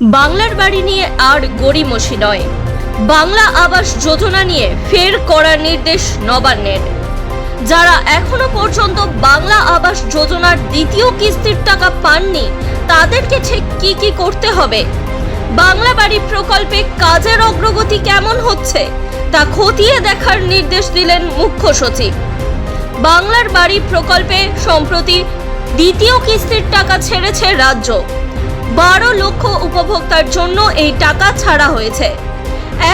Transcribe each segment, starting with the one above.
বাংলার বাড়ি নিয়ে আর গড়িমসি নয় বাংলা আবাস যোজনা নিয়ে ফের করার নির্দেশ নবান্নের। যারা এখনও পর্যন্ত বাংলা আবাস যোজনার দ্বিতীয় কিস্তির টাকা পাননি, তাদেরকে ঠিক কি কি করতে হবে? বাংলা বাড়ি প্রকল্পে কাজের অগ্রগতি কেমন হচ্ছে, তা খতিয়ে দেখার নির্দেশ দিলেন মুখ্য সচিব। বাংলার বাড়ি প্রকল্পে সম্প্রতি দ্বিতীয় কিস্তির টাকা ছেড়েছে রাজ্য। বারো লক্ষ উপভোক্তার জন্য এই টাকা ছাড়া হয়েছে।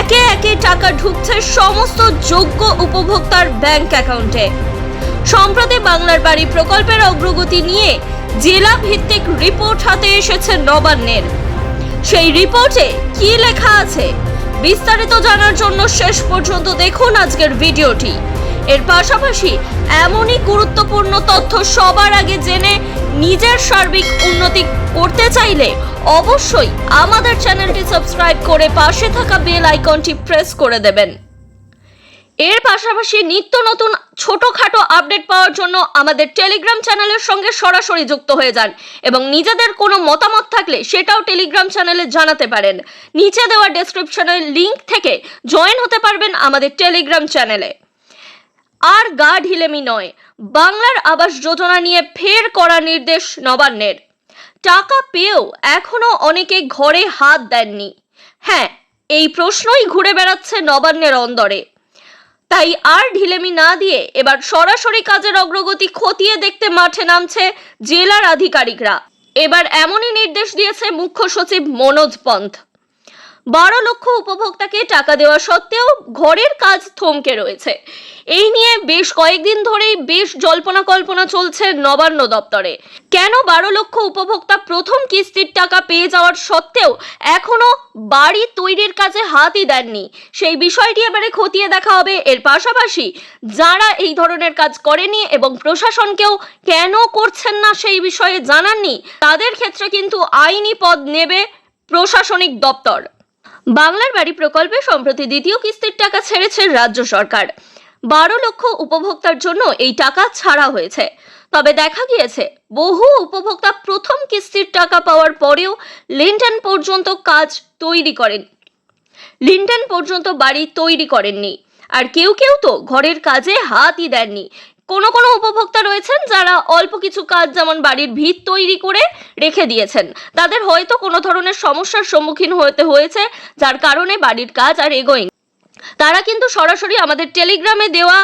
একে একে টাকা ঢুকছে সমস্ত যোগ্য উপভোক্তার ব্যাংক অ্যাকাউন্টে। সম্প্রতি বাংলার বাড়ি প্রকল্পের অগ্রগতি নিয়ে জেলা ভিত্তিক রিপোর্ট হাতে এসেছে নবান্নের। সেই রিপোর্টে কি লেখা আছে, বিস্তারিত জানার জন্য শেষ পর্যন্ত দেখুন আজকের ভিডিওটি। এর পাশাপাশি এমনই গুরুত্বপূর্ণ তথ্য সবার আগে জেনে নিজের সার্বিক উন্নতি করতে চাইলে অবশ্যই আমাদের চ্যানেলটি সাবস্ক্রাইব করে পাশে থাকা বেল আইকনটি প্রেস করে দেবেন। এর পাশাপাশি নিত্য নতুন ছোটখাটো আপডেট পাওয়ার জন্য আমাদের টেলিগ্রাম চ্যানেলের সঙ্গে সরাসরি যুক্ত হয়ে যান এবং নিজেদের কোনো মতামত থাকলে সেটাও টেলিগ্রাম চ্যানেলে জানাতে পারেন। নিচে দেওয়া ডেসক্রিপশনের লিংক থেকে জয়েন হতে পারবেন আমাদের টেলিগ্রাম চ্যানেলে। আর গা ঢিলেমি নয়। বাংলার আবাস যোজনা নিয়ে ফের করা নির্দেশ নবান্নের। টাকা পেয়েও এখনও অনেকে ঘরে হাত দেননি। হ্যাঁ এই প্রশ্নই ঘুরে বেড়াচ্ছে নবান্নের অন্দরে। তাই আর ঢিলেমি না দিয়ে এবার সরাসরি কাজের অগ্রগতি খতিয়ে দেখতে মাঠে নামছে জেলার আধিকারিকরা। এবার এমনই নির্দেশ দিয়েছে মুখ্য সচিব মনোজ পন্থ। বারো লক্ষ উপভোক্তাকে টাকা দেওয়া সত্ত্বেও ঘরের কাজ থমকে রয়েছে। এই নিয়ে বেশ কয়েকদিন ধরেই বেশ জল্পনা কল্পনা চলছে নবান্ন দপ্তরে। কেন বারো লক্ষ উপভোক্তা প্রথম কিস্তির টাকা পেয়ে যাওয়ার সত্ত্বেও এখনও বাড়ি তৈরির কাজে হাতই দেননি? সেই বিষয়টি এবারে খতিয়ে দেখা হবে। এর পাশাপাশি যারা এই ধরনের কাজ করেনি এবং প্রশাসনকেও কেন করছেন না সেই বিষয়ে জানাননি, তাদের ক্ষেত্রে কিন্তু আইনি পদ নেবে প্রশাসনিক দপ্তর। বাংলার বাড়ি প্রকল্পে সম্প্রতি দ্বিতীয় কিস্তির টাকা ছেড়েছে রাজ্য সরকার। বারো লক্ষ উপভোক্তার জন্য এই টাকা ছাড়া হয়েছে। তবে দেখা গিয়েছে, বহু উপভোক্তা প্রথম কিস্তির টাকা পাওয়ার পরেও লিন্টন পর্যন্ত কাজ তৈরি করেন। লিন্টন পর্যন্ত বাড়ি তৈরি করেননি। আর কেউ কেউ তো ঘরের কাজে হাতই দেননি। কোনো কোনো উপভোক্তা রয়েছেন যারা অল্প কিছু কাজ যেমন বাড়ির ভিত তৈরি করে রেখে দিয়েছেন। তাদের হয়তো কোনো ধরনের সমস্যার সম্মুখীন হতে হয়েছে, যার কারণে বাড়ির কাজ আর এগোয়নি। তারা কিন্তু সরাসরি আমাদের টেলিগ্রামে দেওয়া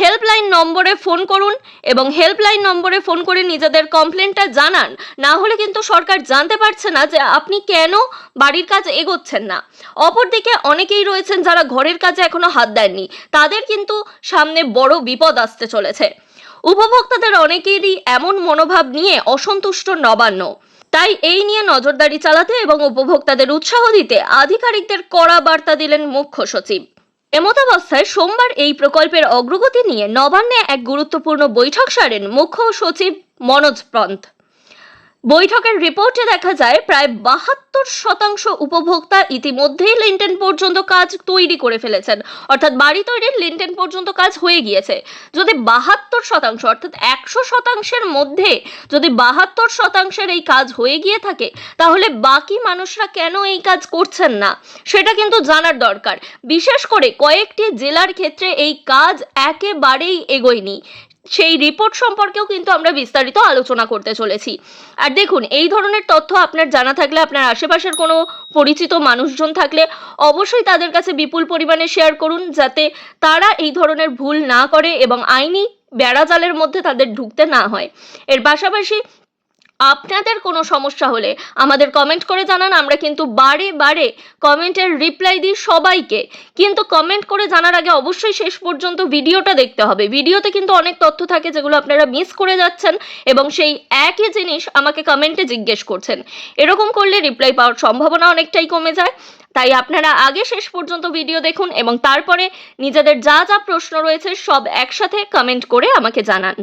হেল্পলাইন নম্বরে ফোন করুন এবং হেল্পলাইন নম্বরে ফোন করে নিজেদের কমপ্লেনটা জানান। না হলে কিন্তু সরকার জানতে পারছে না যে আপনি কেন বাড়ির কাজ এগোচ্ছেন না। অপরদিকে অনেকেই রয়েছেন যারা ঘরের কাজে এখনও হাত দেননি। তাদের কিন্তু সামনে বড় বিপদ আসতে চলেছে। উপভোক্তাদের অনেকেরই এমন মনোভাব নিয়ে অসন্তুষ্ট নবান্ন। তাই এই নিয়ে নজরদারি চালাতে এবং উপভোক্তাদের উৎসাহ দিতে আধিকারিকদের কড়া বার্তা দিলেন মুখ্য সচিব। এমতাবস্থায় সোমবার এই প্রকল্পের অগ্রগতি নিয়ে নবান্নে এক গুরুত্বপূর্ণ বৈঠক সারেন মুখ্য সচিব মনোজ পন্থ। বৈঠকের রিপোর্টে দেখা যায়, প্রায় বাহাত্তর শতাংশ উপভোক্তা ইতিমধ্যেই লিন্টেন পর্যন্ত কাজ তৈরি করে ফেলেছেন। অর্থাৎ বাড়ি তৈরির লিন্টেন পর্যন্ত কাজ হয়ে গিয়েছে। যদি বাহাত্তর শতাংশ, অর্থাৎ একশো শতাংশের মধ্যে যদি বাহাত্তর শতাংশের এই কাজ হয়ে গিয়ে থাকে, তাহলে বাকি মানুষরা কেন এই কাজ করছেন না? সেটা কিন্তু জানার দরকার। বিশেষ করে কয়েকটি জেলার ক্ষেত্রে এই কাজ একেবারেই এগোয়নি। সেই রিপোর্ট সম্পর্কেও কিন্তু আমরা বিস্তারিত আলোচনা করতে চলেছি। আর দেখুন, এই ধরনের তথ্য আপনার জানা থাকলে, আপনার আশেপাশের কোনো পরিচিত মানুষজন থাকলে অবশ্যই তাদের কাছে বিপুল পরিমাণে শেয়ার করুন, যাতে তারা এই ধরনের ভুল না করে এবং আইনি বেড়াজালের মধ্যে তাদের ঢুকতে না হয়। এর পাশাপাশি আপনাদের কোনো সমস্যা হলে আমাদের কমেন্ট করে জানান, আমরা কিন্তু বারে বারে কমেন্টের রিপ্লাই দিই সবাইকে। কিন্তু কমেন্ট করে জানার আগে অবশ্যই শেষ পর্যন্ত ভিডিওটা দেখতে হবে। ভিডিওতে কিন্তু অনেক তথ্য থাকে যেগুলো আপনারা মিস করে যাচ্ছেন এবং সেই একই জিনিস আমাকে কমেন্টে জিজ্ঞেস করছেন। এরকম করলে রিপ্লাই পাওয়ার সম্ভাবনা অনেকটাই কমে যায়। তাই আপনারা আগে শেষ পর্যন্ত ভিডিও দেখুন এবং তারপরে নিজেদের যা যা প্রশ্ন রয়েছে সব একসাথে কমেন্ট করে আমাকে জানান।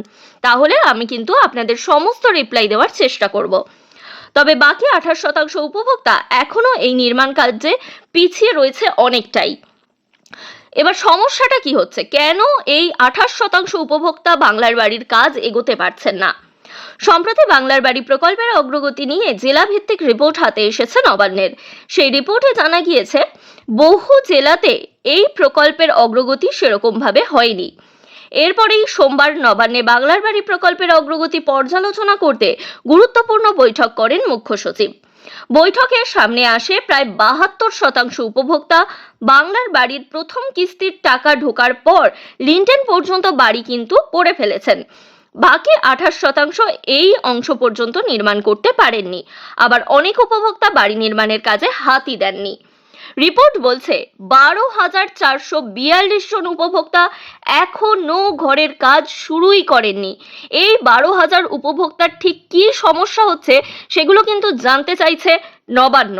তাহলে আমি কিন্তু আপনাদের সমস্ত রিপ্লাই দেওয়ার চেষ্টা করব। তবে বাকি আঠাশ শতাংশ উপভোক্তা এখনও এই নির্মাণ কার্যে পিছিয়ে রয়েছে অনেকটাই। এবার সমস্যাটা কি হচ্ছে? কেন এই আঠাশ শতাংশ উপভোক্তা বাংলার বাড়ির কাজ এগোতে পারছেন না? সম্প্রতি বাংলার বাড়ি প্রকল্পের অগ্রগতি নিয়ে জেলাভিত্তিক রিপোর্ট হাতে এসেছে নবান্নের। সেই রিপোর্টে জানা গিয়েছে, বহু জেলাতে এই প্রকল্পের অগ্রগতি সেরকমভাবে হয়নি। এরপরেই সোমবার নবান্নে বাংলার বাড়ি প্রকল্পের অগ্রগতি পর্যালোচনা করতে গুরুত্বপূর্ণ বৈঠক করেন মুখ্য সচিব। বৈঠকের সামনে আসে প্রায় বাহাত্তর শতাংশ উপভোক্তা। বাংলার বাড়ির প্রথম কিস্তির টাকা ঢোকার পর লিন্টেন পর্যন্ত বাড়ি কিন্তু করে ফেলেছেন। বাকি আঠাশ শতাংশ এই অংশ পর্যন্ত নির্মাণ করতে পারেননি। আবার অনেক উপভোক্তা বাড়ি নির্মাণের কাজে হাতই দেননি। রিপোর্ট বলছে, বারো হাজার চারশো বিয়াল্লিশ জন উপভোক্তা এখনও ঘরের কাজ শুরুই করেননি। এই বারো হাজার উপভোক্তার ঠিক কী সমস্যা হচ্ছে সেগুলো কিন্তু জানতে চাইছে নবান্ন।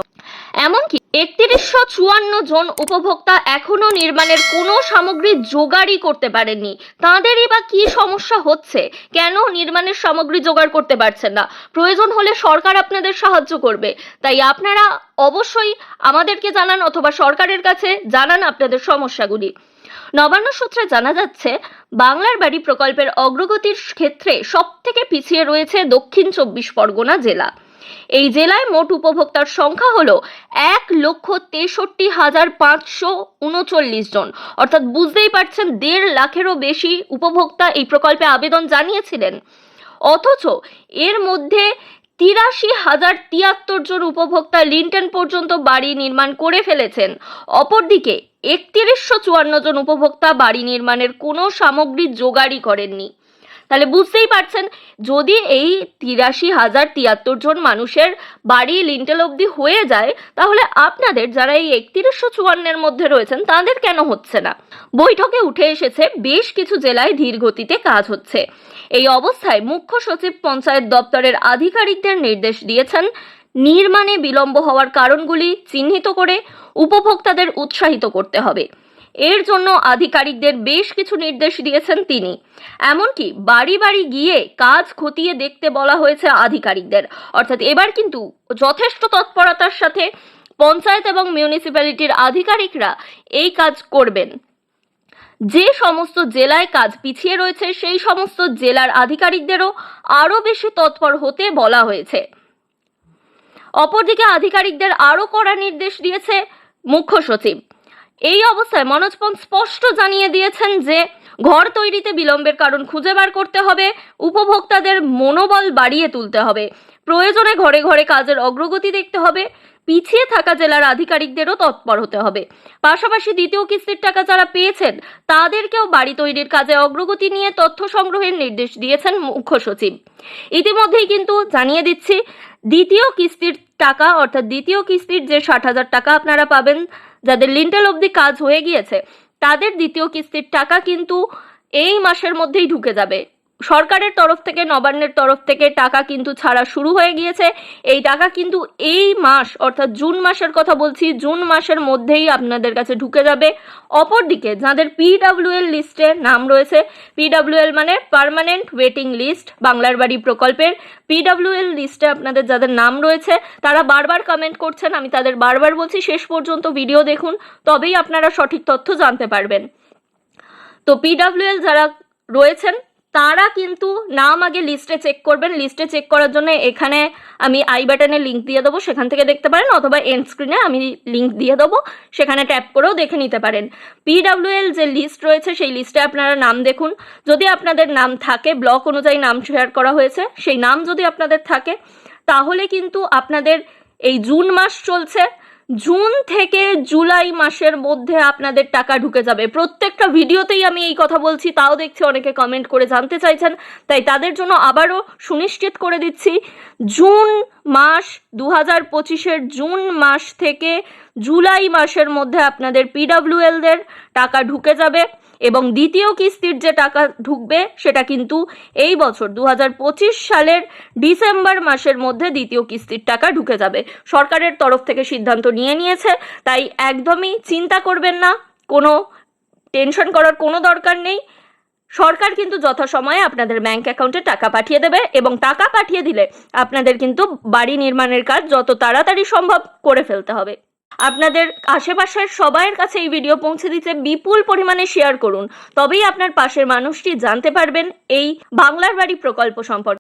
এমনকি একত্রিশশো চুয়ান্ন জন উপভোক্তা এখনও নির্মাণের কোনো সামগ্রী জোগাড়ই করতে পারেননি। তাঁদেরই বা কি সমস্যা হচ্ছে? কেন নির্মাণের সামগ্রী জোগাড় করতে পারছেন না? প্রয়োজন হলে সরকার আপনাদের সাহায্য করবে। তাই আপনারা অবশ্যই আমাদেরকে জানান অথবা সরকারের কাছে জানান আপনাদের সমস্যাগুলি। নবান্ন সূত্রে জানা যাচ্ছে, বাংলার বাড়ি প্রকল্পের অগ্রগতির ক্ষেত্রে সবথেকে পিছিয়ে রয়েছে দক্ষিণ চব্বিশ পরগনা জেলা। এই জেলায় মোট উপভোক্তার সংখ্যা হলো এক লক্ষ তেষট্টি হাজার পাঁচশো উনচল্লিশ জন। অর্থাৎ বুঝতেই পারছেন, দেড় লাখেরও বেশি উপভোক্তা এই প্রকল্পে আবেদন জানিয়েছিলেন। অথচ এর মধ্যে তিরাশি হাজার তিয়াত্তর জন উপভোক্তা লিন্টন পর্যন্ত বাড়ি নির্মাণ করে ফেলেছেন। অপরদিকে একত্রিশশো চুয়ান্ন জন উপভোক্তা বাড়ি নির্মাণের কোনো সামগ্রী জোগাড়ই করেননি। তাহলে বুঝতেই পারছেন, যদি এই তিরাশি হাজার তিয়াত্তর জন মানুষের বাড়ি লিন্টেল অবধি হয়ে যায়, তাহলে আপনাদের যারা এই একত্রিশশো চুয়ান্নের মধ্যে রয়েছেন, তাদের কেন হচ্ছে না? বৈঠকে উঠে এসেছে বেশ কিছু জেলায় ধীর গতিতে কাজ হচ্ছে। এই অবস্থায় মুখ্য সচিব পঞ্চায়েত দপ্তরের আধিকারিকদের নির্দেশ দিয়েছেন, নির্মাণে বিলম্ব হওয়ার কারণগুলি চিহ্নিত করে উপভোক্তাদের উৎসাহিত করতে হবে। এর জন্য আধিকারিকদের বেশ কিছু নির্দেশ দিয়েছেন তিনি। এমনকি বাড়ি বাড়ি গিয়ে কাজ খতিয়ে দেখতে বলা হয়েছে আধিকারিকদের। অর্থাৎ এবার কিন্তু যথেষ্ট তৎপরতার সাথে পঞ্চায়েত এবং মিউনিসিপ্যালিটির আধিকারিকরা এই কাজ করবেন। যে সমস্ত জেলায় কাজ পিছিয়ে রয়েছে, সেই সমস্ত জেলার আধিকারিকদেরও আরও বেশি তৎপর হতে বলা হয়েছে। অপরদিকে আধিকারিকদের আরও কড়া নির্দেশ দিয়েছে মুখ্য সচিব। এই অবস্থায় মনোজ পন্থ স্পষ্ট জানিয়ে দিয়েছেন যে, ঘর তৈরিতে বিলম্বের কারণ খুঁজে বার করতে হবে, উপভোক্তাদের মনোবল বাড়িয়ে তুলতে হবে। প্রয়োজনে ঘরে ঘরে কাজের অগ্রগতি দেখতে হবে, পিছিয়ে থাকা জেলার আধিকারিকদেরও তৎপর হতে হবে। পাশাপাশি দ্বিতীয় কিস্তির টাকা যারা পেয়েছেন, তাদেরকেও বাড়ি তৈরির কাজে অগ্রগতি নিয়ে তথ্য সংগ্রহের নির্দেশ দিয়েছেন মুখ্য সচিব। ইতিমধ্যেই কিন্তু জানিয়ে দিচ্ছি, দ্বিতীয় কিস্তির টাকা, অর্থাৎ দ্বিতীয় কিস্তির যে ষাট হাজার টাকা আপনারা পাবেন, যাদের লিন্টাল অবধি কাজ হয়ে গিয়েছে, তাদের দ্বিতীয় কিস্তির টাকা কিন্তু এই মাসের মধ্যেই ঢুকে যাবে। সরকারের তরফ থেকে, নবান্নের তরফ থেকে টাকা কিন্তু ছাড়া শুরু হয়ে গিয়েছে। এই টাকা কিন্তু এই মাস, অর্থাৎ জুন মাসের কথা বলছি, জুন মাসের মধ্যেই আপনাদের কাছে ঢুকে যাবে। অপরদিকে যাদের পিডাব্লিউএল লিস্টে নাম রয়েছে পিডাব্লিউএল মানে পার্মানেন্ট ওয়েটিং লিস্ট বাংলার বাড়ি প্রকল্পের পিডাব্লিউএল লিস্টে আপনাদের যাদের নাম রয়েছে, তারা বারবার কমেন্ট করছেন, আমি তাদের বারবার বলছি, শেষ পর্যন্ত ভিডিও দেখুন, তবেই আপনারা সঠিক তথ্য জানতে পারবেন। তো পিডাব্লিউএল যারা রয়েছেন তারা কিন্তু নাম আগে লিস্টে চেক করবেন। লিস্টে চেক করার জন্য এখানে আমি আই বাটনে লিঙ্ক দিয়ে দেবো। সেখান থেকে দেখতে পারেন অথবা এন্ড স্ক্রিনে আমি লিঙ্ক দিয়ে দেবো। সেখানে ট্যাপ করেও দেখে নিতে পারেন। পিডাব্লিউএল যে লিস্ট রয়েছে, সেই লিস্টে আপনারা নাম দেখুন। যদি আপনাদের নাম থাকে ব্লক অনুযায়ী নাম শেয়ার করা হয়েছে, সেই নাম যদি আপনাদের থাকে, তাহলে কিন্তু আপনাদের এই জুন মাস চলছে। জুন থেকে জুলাই মাসের মধ্যে আপনাদের টাকা ঢুকে যাবে। প্রত্যেকটা ভিডিওতেই আমি এই কথা বলছি, তাও দেখছি অনেকে কমেন্ট করে জানতে চাইছেন, তাই তাদের জন্য আবারও সুনিশ্চিত করে দিচ্ছি, জুন মাস দু হাজার পঁচিশের জুন মাস থেকে জুলাই মাসের মধ্যে আপনাদের পিডাব্লিউএলদের টাকা ঢুকে যাবে এবং দ্বিতীয় কিস্তির যে টাকা ঢুকবে সেটা কিন্তু এই বছর দু হাজার পঁচিশ সালের ডিসেম্বর মাসের মধ্যে দ্বিতীয় কিস্তির টাকা ঢুকে যাবে। সরকারের তরফ থেকে সিদ্ধান্ত নিয়ে নিয়েছে, তাই একদমই চিন্তা করবেন না, কোনো টেনশন করার কোনো দরকার নেই। সরকার কিন্তু যথাসময়ে আপনাদের ব্যাংক অ্যাকাউন্টে টাকা পাঠিয়ে দেবে এবং টাকা পাঠিয়ে দিলে আপনাদের কিন্তু বাড়ি নির্মাণের কাজ যত তাড়াতাড়ি সম্ভব করে ফেলতে হবে। আপনাদের আশেপাশের সবাইয়ের কাছে এই ভিডিও পৌঁছে দিতে বিপুল পরিমাণে শেয়ার করুন। তবেই আপনার পাশের মানুষটি জানতে পারবেন এই বাংলার বাড়ি প্রকল্প সম্পর্কে।